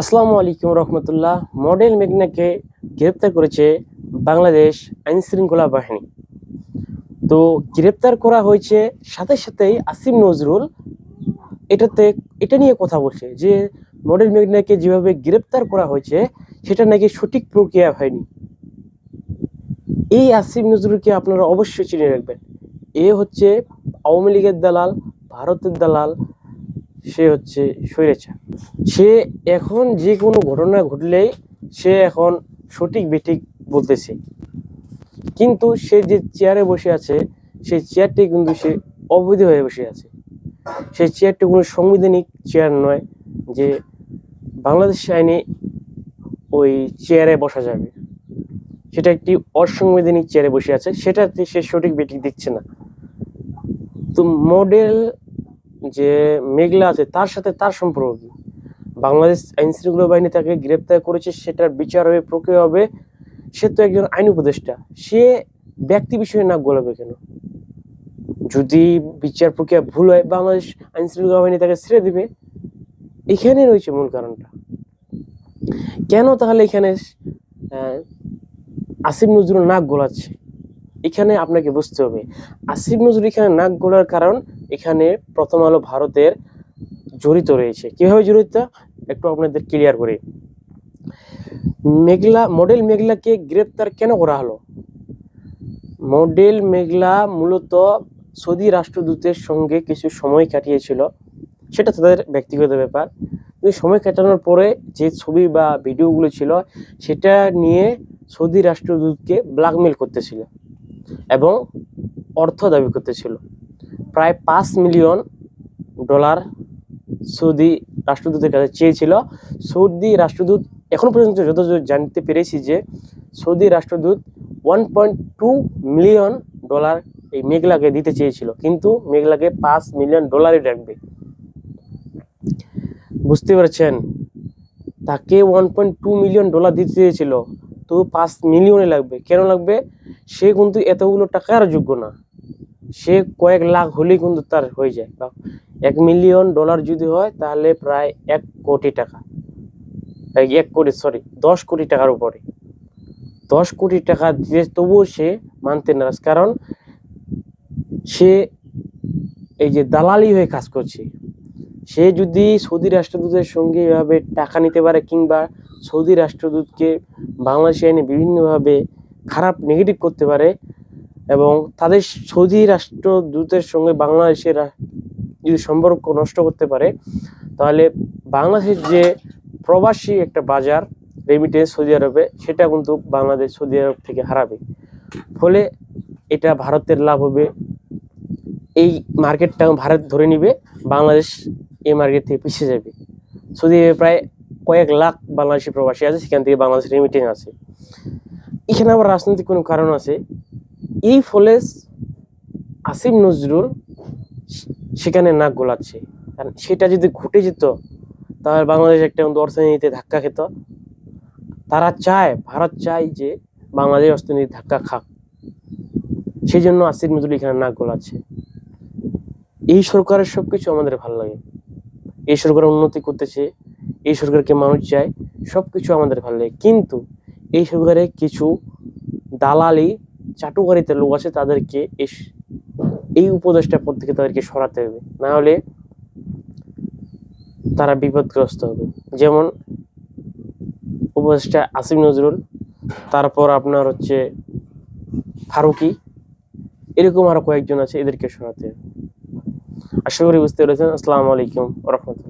আসসালামু আলাইকুম রহমতুল্লাহ। মডেল মেঘনাকে গ্রেপ্তার করেছে বাংলাদেশ আইন শৃঙ্খলা বাহিনী। তো গ্রেপ্তার করা হয়েছে সাথে সাথেই আসিম নজরুল এটাতে এটা নিয়ে কথা বলছে যে মডেল মেঘনাকে যেভাবে গ্রেপ্তার করা হয়েছে সেটা নাকি সঠিক প্রক্রিয়া হয়নি। এই আসিম নজরুলকে আপনারা অবশ্যই চিনে রাখবেন। এ হচ্ছে আওয়ামী লীগের দালাল, ভারতের দালাল, সে হচ্ছে স্বৈরাচার। সে এখন যে কোনো ঘটনা ঘটলেই সে এখন সঠিক বেঠিক বলতেছে। কিন্তু সে যে চেয়ারে বসে আছে, সেই চেয়ারটি কিন্তু সে অবৈধ হয়ে বসে আছে। সেই চেয়ারটি কোনো সাংবিধানিক চেয়ার নয় যে বাংলাদেশ আইনে ওই চেয়ারে বসা যাবে। সেটা একটি অসাংবিধানিক চেয়ারে বসে আছে, সেটাতে সে সঠিক বেঠিক দিচ্ছে না। তো মডেল যে মেঘলা আছে, তার সাথে তার সম্পর্ক কি? বাংলাদেশ আইন শৃঙ্খলা বাহিনী তাকে গ্রেপ্তার করেছে, সেটার বিচার হবে, প্রক্রিয়া হবে। সে তো একজন আইন উপদেষ্টা। সে ব্যক্তি বিষয়ে নাক গলাবে কেন? যদি বিচার প্রক্রিয়া ভুল হয়, বাংলাদেশ আইন শৃঙ্খলা বাহিনী তাকে ছেড়ে দিবে। এখানে রয়েছে মূল কারণটা। কেন তাহলে এখানে আসিফ নজরুল নাক গলাচ্ছে? এখানে আপনাকে বুঝতে হবে। আসিফ নজরুল এখানে নাক গলার কারণ এখানে প্রথম আলো ভারতের জড়িত রয়েছে। কীভাবে জড়িত? একটু আপনাদের ক্লিয়ার করি। মেঘলা মডেল মেঘলাকে গ্রেপ্তার কেন করা হলো? মডেল মেঘলা মূলত সৌদি রাষ্ট্রদূতের সঙ্গে কিছু সময় কাটিয়েছিল। সেটা তাদের ব্যক্তিগত ব্যাপার। সময় কাটানোর পরে যে ছবি বা ভিডিওগুলো ছিল, সেটা নিয়ে সৌদি রাষ্ট্রদূতকে ব্ল্যাকমেল করতেছিল এবং অর্থ দাবি করতেছিল। প্রায় পাঁচ মিলিয়ন ডলার সৌদি রাষ্ট্রদূতের কাছে চেয়েছিল। সৌদি রাষ্ট্রদূত এখন পর্যন্ত যতদূর জানতে পেরেছি যে সৌদি রাষ্ট্রদূত one point two million dollar এই মেঘলাকে দিতে চেয়েছিল। কিন্তু মেঘলাকে পাঁচ মিলিয়ন ডলারই রাখবে। বুঝতে পারছেন? তাকে one point two million dollar দিতে চেয়েছিল। তো পাঁচ মিলিয়নে লাগবে। কেন লাগবে? সে কিন্তু এতগুলো টাকার যোগ্য না। সে কয়েক লাখ হলেই কিন্তু তার হয়ে যায়। বা এক মিলিয়ন ডলার যদি হয়, তাহলে প্রায় এক কোটি টাকা। এক কোটি সরি দশ কোটি টাকার উপরে। দশ কোটি টাকা দিয়ে তবুও সে মানতে নারাজ, কারণ সে এই যে দালালি হয়ে কাজ করছে। সে যদি সৌদি রাষ্ট্রদূতের সঙ্গে এভাবে টাকা নিতে পারে কিংবা সৌদি রাষ্ট্রদূতকে বাংলাদেশ আইনে বিভিন্নভাবে খারাপ নেগেটিভ করতে পারে এবং তাদের সৌদি রাষ্ট্রদূতের সঙ্গে বাংলাদেশের যদি সম্পর্ক নষ্ট করতে পারে, তাহলে বাংলাদেশের যে প্রবাসী একটা বাজার রেমিটেন্স সৌদি আরবে, সেটা কিন্তু বাংলাদেশ সৌদি আরব থেকে হারাবে। ফলে এটা ভারতের লাভ হবে। এই মার্কেটটা ভারত ধরে নিবে, বাংলাদেশ এই মার্কেট থেকে পিছিয়ে যাবে। সৌদি আরবে প্রায় কয়েক লাখ বাংলাদেশি প্রবাসী আছে, সেখান থেকে বাংলাদেশ রেমিটেন্স আছে। এখানে আবার রাজনৈতিক কোনো কারণ আছে। এই ফলে আসিম নজরুল সেখানে নাক গোলাচ্ছে। কারণ সেটা যদি ঘটে যেত, তাহলে বাংলাদেশ একটা অর্থনীতিতে ধাক্কা খেত। তারা চায়, ভারত চায় যে বাংলাদেশ অর্থনীতি ধাক্কা খাক। সেই জন্য আসিম নজরুল এখানে নাক গোলাচ্ছে। এই সরকারের সব কিছু আমাদের ভালো লাগে। এই সরকার উন্নতি করতেছে, এই সরকারকে মানুষ চায় সব কিছু আমাদের ভালো লাগে। কিন্তু এই সরকারে কিছু দালালি চাটুকারিতে লোক আছে, তাদেরকে এই এই উপদেশটা পদ থেকে তাদেরকে সরাতে হবে। না হলে তারা বিপদগ্রস্ত হবে। যেমন উপদেশটা আসিম নজরুল, তারপর আপনার হচ্ছে ফারুকি, এরকম আরও কয়েকজন আছে এদেরকে সরাতে হবে। আশা করি বুঝতে পেরেছেন। আসসালামু আলাইকুম রহমতুল্লাহ।